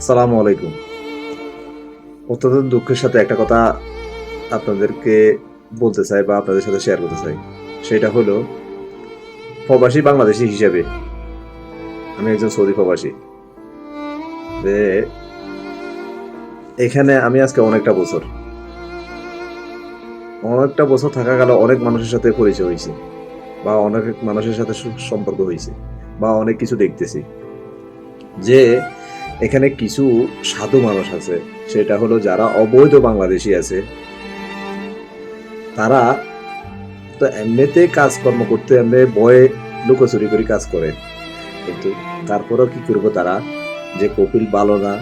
সালামু আলাইকুম। অত্যন্ত দুঃখের সাথে একটা কথা আপনাদেরকে বলতে চাই বা আপনাদের সাথে শেয়ার করতে চাই। সেটা হলো, প্রবাসী বাংলাদেশি হিসেবে, আমি একজন সৌদি প্রবাসী। যে এখানে আমি আজকে অনেকটা বছর। অনেকটা বছর থাকা গেল, অনেক মানুষের সাথে পরিচয় হয়েছে বা অনেক মানুষের সাথে সম্পর্ক হয়েছে বা অনেক কিছু দেখতেছি। যে এখানে কিছু সাধু মানুষ আছে। সেটা হলো যারা অবৈধ বাংলাদেশি আছে। তারা তো এমনিতে কাজকর্ম করতে এমনি বয়ে লুকোচুরি করে কাজ করে। কিন্তু তারপরেও কি করব তারা? যে কপিল ভালো না,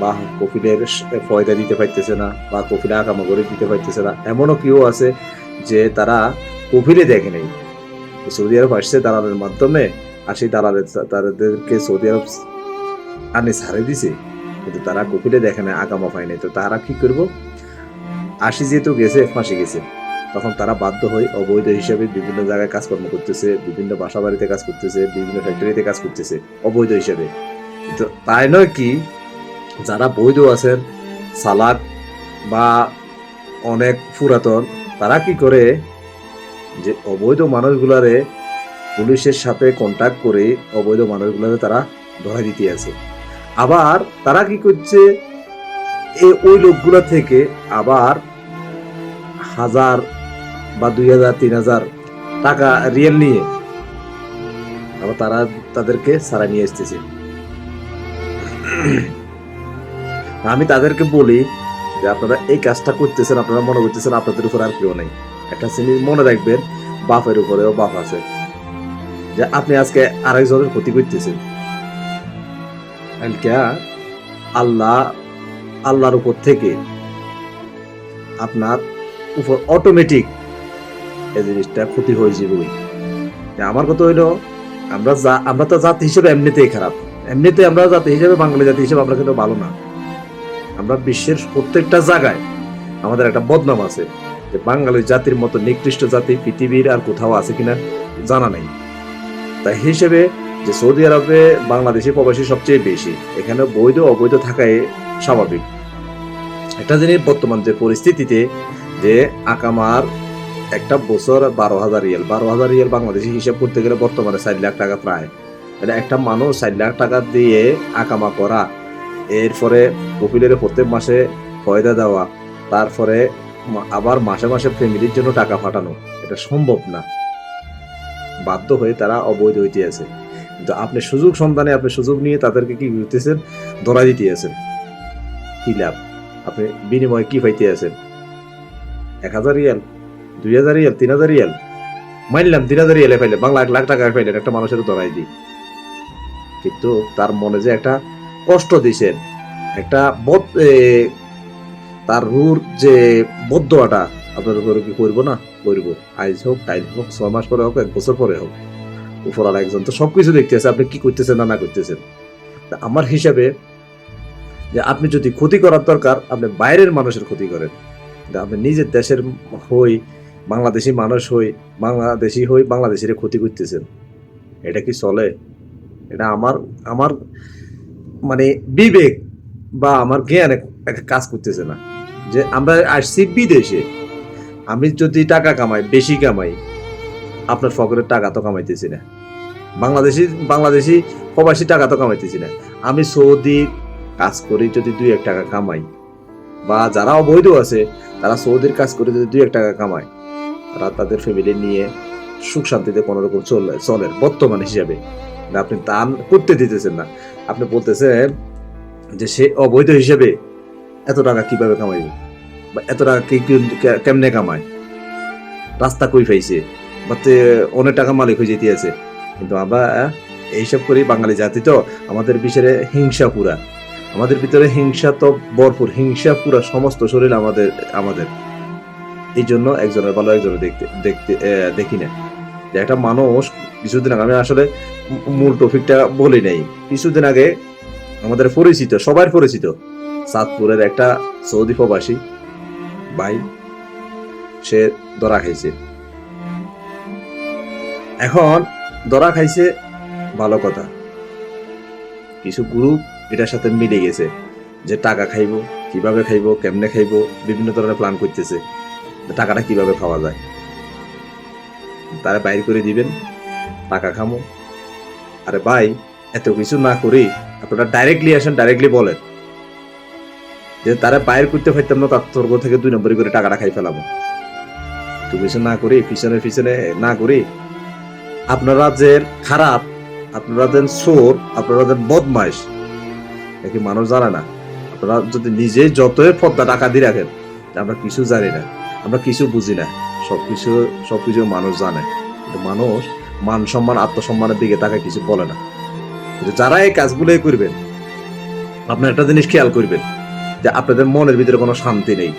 বা কপিলের ফয়দা দিতে পারতেছে না, বা কপিলে আকামা করে দিতে পারতেছে না। এমনও কেউ আছে যে তারা কপিলে দেখে নেই। সৌদি আরব আসছে দালালের মাধ্যমে, আর সেই দালালের তাদেরকে সৌদি আরব আনে ছাড়ে দিছে। কিন্তু তারা কপিলে দেখে না, আগামা পায় নাই। তো তারা কি করব? আশি যেহেতু গেছে, ফাঁসি গেছে। তখন তারা বাধ্য হয়ে অবৈধ হিসাবে বিভিন্ন জায়গায় কাজকর্ম করতেছে, বিভিন্ন বাসা বাড়িতে কাজ করতেছে, বিভিন্ন ফ্যাক্টরিতে কাজ করতেছে, অবৈধ হিসাবে। তো তাই নয় কি, যারা বৈধ আছেন সালাক বা অনেক পুরাতন, তারা কি করে যে অবৈধ মানুষগুলারে পুলিশের সাথে কন্ট্যাক্ট করে অবৈধ মানুষগুলারে তারা ধরা দিতে আছে? আবার তারা কি করছে? এই ওই লোকগুলো থেকে আবার হাজার বা দুই হাজার, তিন হাজার টাকা রিয়েল নিয়ে আবার তারা তাদেরকে সারা নিয়ে আসতেছে। আমি তাদেরকে বলি যে আপনারা এই কাজটা করতেছেন, আপনারা মনে করতেছেন আপনাদের উপর আর কেউ নেই। একটা জিনিস মনে রাখবেন বাপের উপরেও বাপ আছে। যে আপনি আজকে আরেকজনের ক্ষতি করতেছেন। আল্লাহ, আল্লাহর উপর থেকে আপনার উপর অটোমেটিক এই জিনিসটা ক্ষতি হয়ে যাবে। আমার কথা হইল, আমরা যা, আমরা তো জাতি হিসেবে এমনিতেই খারাপ। এমনিতে আমরা জাতি হিসেবে, বাঙালি জাতি হিসেবে আমরা কিন্তু ভালো না। আমরা বিশ্বের প্রত্যেকটা জায়গায় আমাদের একটা বদনাম আছে যে বাঙালি জাতির মতো নিকৃষ্ট জাতি পৃথিবীর আর কোথাও আছে কিনা জানা নেই। তাই হিসেবে যে সৌদি আরবে বাংলাদেশি প্রবাসী সবচেয়ে বেশি, এখানে বৈধ অবৈধ থাকাই স্বাভাবিক। একটা জিনিস বর্তমান যে পরিস্থিতিতে যে আকামার একটা বছর বারো হাজার রিয়াল, বারো হাজার রিয়াল বাংলাদেশি হিসাব করতে গেলে বর্তমানে চার লাখ টাকা প্রায়। তাহলে একটা মানুষ চার লাখ টাকা দিয়ে আকামা করা, এরপরে কপিলের প্রত্যেক মাসে ফয়দা দেওয়া, তারপরে আবার মাসে মাসে ফ্যামিলির জন্য টাকা পাঠানো, এটা সম্ভব না। বাধ্য হয়ে তারা অবৈধ হইতে আছে। কিন্তু আপনি সুযোগ সন্ধানে আপনি সুযোগ নিয়ে তাদেরকে কি করতেছেন? ধরা দিতে আছেন। কি লাভ? আপনি বিনিময়ে কি পাইতে আছেন? এক হাজার রিয়াল দুই হাজার রিয়াল তিন হাজার রিয়াল। মানলাম তিন হাজার রিয়ালে পাইলে বাংলা এক লাখ টাকা পাইলেন একটা মানুষের ধরাই দিই। কিন্তু তার মনে যে একটা কষ্ট দিছেন একটা এ, তার রুর যে বদ্ধটা আপনার উপরে কি করব না? করব। আইজ হোক কাইল হোক ছয় মাস পরে হোক এক বছর পরে হোক। উপরাল একজন। তো সবকিছু দেখতেছে আপনি কি করতেছেন না না করতেছেন। আমার হিসাবে যে আপনি যদি ক্ষতি করার দরকার, আপনি বাইরের মানুষের ক্ষতি করেন। আপনি নিজের দেশের হই, বাংলাদেশি মানুষ হই, বাংলাদেশি হই, বাংলাদেশের ক্ষতি করতেছেন। এটা কি চলে? এটা আমার আমার মানে বিবেক বা আমার জ্ঞান কাজ করতেছে না। যে আমরা আসছি বিদেশে। আমি যদি টাকা কামাই, বেশি কামাই আপনার ফকরের টাকা তো কামাইতেছি না। বাংলাদেশি বাংলাদেশি প্রবাসী টাকা তো কামাইতেছি না। আমি সৌদি কাজ করি যদি দুই এক টাকা কামাই। বা যারা অবৈধ আছে, তারা সৌদির কাজ করে যদি দুই এক টাকা কামায়, তারা তাদের ফ্যামিলি নিয়ে সুখ শান্তিতে কোনো রকম চলে চলেন বর্তমান হিসাবে। আপনি দান করতে দিতেছেন না। আপনি বলতেছেন যে সে অবৈধ হিসেবে এত টাকা কীভাবে কামাইবে? বা এত টাকা কেমনে কামায়? রাস্তা কই পাইছে? বা তে অনেক টাকা মালিক হয়ে যেতে আছে। কিন্তু আমরা এইসব করি বাঙালি জাতি তো, আমাদের বিষয়ে হিংসা পুরা। আমাদের ভিতরে হিংসা তো ভরপুর, হিংসা পুরা সমস্ত শরীর আমাদের আমাদের। এই জন্য একজনের ভালো একজনের দেখতে দেখতে দেখি না। যে একটা মানুষ, কিছুদিন আগে আমি আসলে মূল টপিকটা বলি নাই। কিছুদিন আগে আমাদের পরিচিত, সবার পরিচিত চাঁদপুরের একটা সৌদি প্রবাসী ভাই, সে ধরা খাইছে। এখন দরা খাইছে ভালো কথা। কিছু গ্রুপ এটার সাথে মিলে গেছে যে টাকা খাইবো, কীভাবে খাইবো, কেমনে খাইবো, বিভিন্ন ধরনের প্ল্যান করতেছে টাকাটা কীভাবে খাওয়া যায়। তারা বাইর করে দিবেন, টাকা খামো। আরে ভাই, এত কিছু না করি আপনারা ডাইরেক্টলি আসেন ডাইরেক্টলি বলেন। যে তারা বাইর করতে পারতাম না তর্ক থেকে দুই নম্বরই করে টাকাটা খাই ফেলাবো। তো কিছু না করি, পিছনে পিছনে না করি আপনারা যে খারাপ, আপনারা যে চোর, আপনারা যে বদমাইশ। এ কি মানুষ জানে না। আপনারা যদি নিজে যতই পদ্মা টাকা দিয়ে রাখেন আমরা কিছু জানি না, আমরা কিছু বুঝি না সবকিছু সবকিছু মানুষ জানে। কিন্তু মানুষ মান সম্মান, আত্মসম্মানের দিকে তাকে কিছু বলে না। কিন্তু যারা এই কাজগুলোই করবেন, আপনার একটা জিনিস খেয়াল করবেন, যে আপনাদের মনের ভিতরে কোনো শান্তি নেই।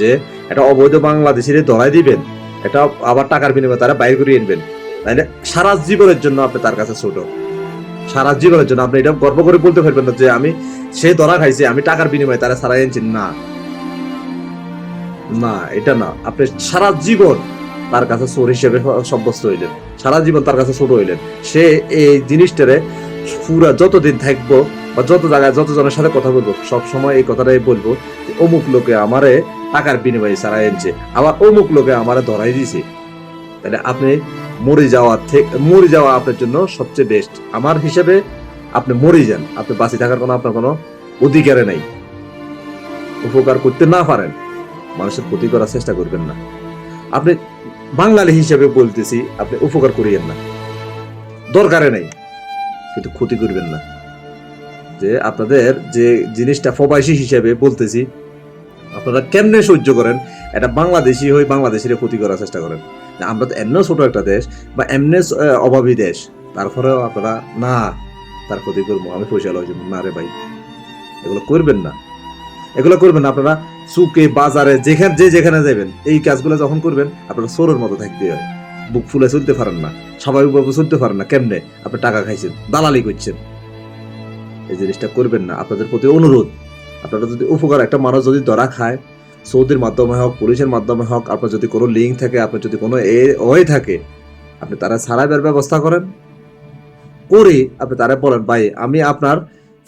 যে একটা অবৈধ বাংলাদেশের ধরাই দিবেন এটা আবার টাকার বিনিময়ে তারা বাইর করে আনবেন। তাইলে সারা জীবনের জন্য আপনি তার কাছে ছোট। সারা জীবনের জন্য আপনি এটা গর্ব করে বলতে পারবেন না যে আমি সে ধরা খাইছে, আমি টাকার বিনিময়ে তারা সারাই আনছি না। না, এটা না। আপনি সারা জীবন তার কাছে চোর হিসেবে সাব্যস্ত হইলেন। সারা জীবন তার কাছে ছোট হইলেন। সে এই জিনিসটারে পুরা যতদিন থাকব বা যত জায়গায় যত জনের সাথে কথা বলব, সব সময় এই কথাটাই বলব অমুক লোকে আমারে টাকার বিনিময়ে সারা আনছে আবার অমুক লোকে আমারে ধরাই দিছে তাহলে আপনি মরে যাওয়া থেকে মরে যাওয়া আপনার জন্য সবচেয়ে বেস্ট আমার হিসেবে আপনি মরে যান। আপনি বাঁচি থাকার কোনো আপনার কোনো অধিকারে নাই। উপকার করতে না পারেন, মানুষের ক্ষতি করার চেষ্টা করবেন না। আপনি বাঙালি হিসেবে বলতেছি, আপনি উপকার করিয়েন না। দরকারে নেই, কিন্তু ক্ষতি করবেন না। যে আপনাদের যে জিনিসটা প্রবাসী হিসেবে বলতেছি, আপনারা কেমনে সহ্য করেন? এটা বাংলাদেশি হয়ে বাংলাদেশের ক্ষতি করার চেষ্টা করেন। আমরা তো এমন ছোট একটা দেশ, বা এমনি অভাবী দেশ। তারপরেও আপনারা, না, তার ক্ষতি করব, আমি পয়সা লই না রে ভাই, এগুলো করবেন না। এগুলো করবেন না, আপনারা সুকে বাজারে যেখানে, যে যেখানে যাবেন, এই কাজগুলো যখন করবেন, আপনারা সোরের মতো থাকতে হয়। বুক ফুলে চলতে পারেন না স্বাভাবিকভাবে চলতে পারেন না। কেমনে? আপনি টাকা খাইছেন, দালালি করছেন। এই জিনিসটা করবেন না। আপনাদের প্রতি অনুরোধ, আপনারা যদি উপকার, একটা মানুষ যদি ধরা খায় সৌদির মাধ্যমে হোক, পুলিশের মাধ্যমে হোক, আপনার যদি কোনো লিঙ্ক থাকে, আপনার যদি কোনো এ হয়ে থাকে, আপনি তারা সারাইবার ব্যবস্থা করেন। করে আপনি তারা বলেন, ভাই, আমি আপনার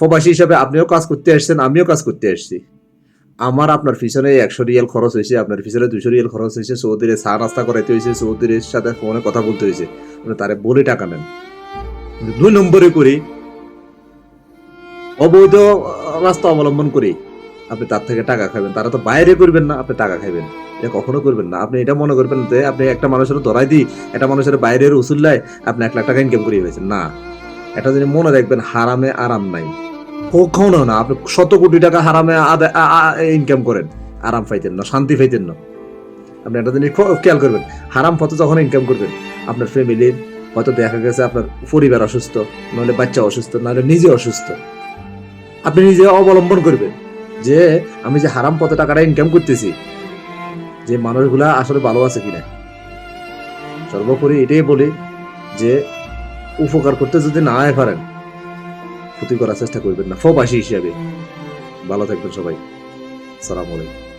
প্রবাসী হিসাবে আপনিও কাজ করতে আসছেন, আমিও কাজ করতে আসছি। আমার আপনার পিছনে একশো রিয়াল খরচ হয়েছে, আপনার পিছনে দুশো রিয়াল খরচ হয়েছে, সৌদির চা নাস্তা করাইতে হয়েছে, সৌদির সাথে ফোনে কথা বলতে হয়েছে। আপনি তারে বলে টাকা নেন। দুই নম্বরে করি, অবৈধ রাস্তা অবলম্বন করি। আপনি তার থেকে টাকা খাবেন। তারা তো বাইরে করবেন না, আপনি টাকা খাবেন এটা কখনো করবেন না। আপনি এটা মনে করবেন যে আপনি একটা মানুষের ধরাই দিই, একটা মানুষের বাইরের উসুল্লায় আপনি এক লাখ টাকা ইনকাম করে ফেলেছেন। না। এটা যদি মনে রাখবেন, হারামে আরাম নাই। কখনো না। আপনি শত কোটি টাকা হারামে ইনকাম করেন। আরাম পাইতেন না, শান্তি পাইতেন না। আপনি একটা জিনিস খেয়াল করবেন, হারাম পথে যখন ইনকাম করবেন, আপনার ফ্যামিলির হয়তো দেখা গেছে আপনার পরিবার অসুস্থ, নাহলে বাচ্চা অসুস্থ, নাহলে নিজে অসুস্থ। আপনি নিজে অবলম্বন করবেন। যে আমি যে হারাম পথে টাকাটা ইনকাম করতেছি, যে মানুষগুলা আসলে ভালো আছে কিনা। সর্বোপরি এটাই বলি যে উপকার করতে যদি না পারেন, ক্ষতি করার চেষ্টা করবেন না। প্রবাসী হিসাবে। ভালো থাকবেন সবাই। সালাম আলাইকুম।